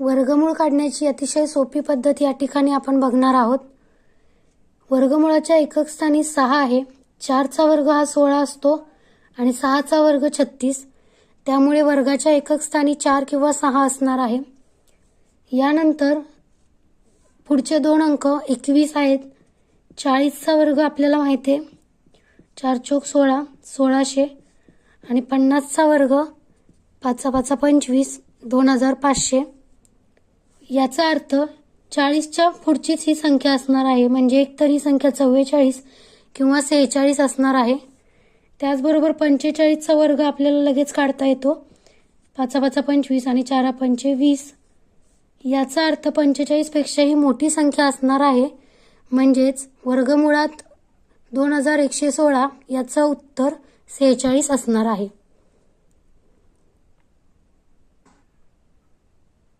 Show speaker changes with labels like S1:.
S1: वर्गमूळ काढण्याची अतिशय सोपी पद्धत या ठिकाणी आपण बघणार आहोत. वर्गमुळाच्या एकक स्थानी सहा आहे. चारचा वर्ग हा सोळा असतो आणि सहाचा वर्ग छत्तीस. त्यामुळे वर्गाच्या एकक स्थानी चार किंवा सहा असणार आहे. यानंतर पुढचे दोन अंक एकवीस आहेत. चाळीसचा वर्ग आपल्याला माहिती आहे. चार चोक सोळा सोळाशे आणि पन्नासचा वर्ग पाचा पाचा पंचवीस दोन हजार पाचशे. याचा अर्थ चाळीसच्या पुढचीच ही संख्या असणार आहे. म्हणजे एकतर ही संख्या चव्वेचाळीस किंवा सेहेचाळीस असणार आहे. त्याचबरोबर पंचेचाळीसचा वर्ग आपल्याला लगेच काढता येतो. पाचा पाचा पंचवीस आणि चारा पंचे वीस. याचा अर्थ पंचेचाळीसपेक्षाही मोठी संख्या असणार आहे. म्हणजेच वर्गमुळात दोन हजार एकशे सोळा याचं उत्तर सेहेचाळीस असणार आहे.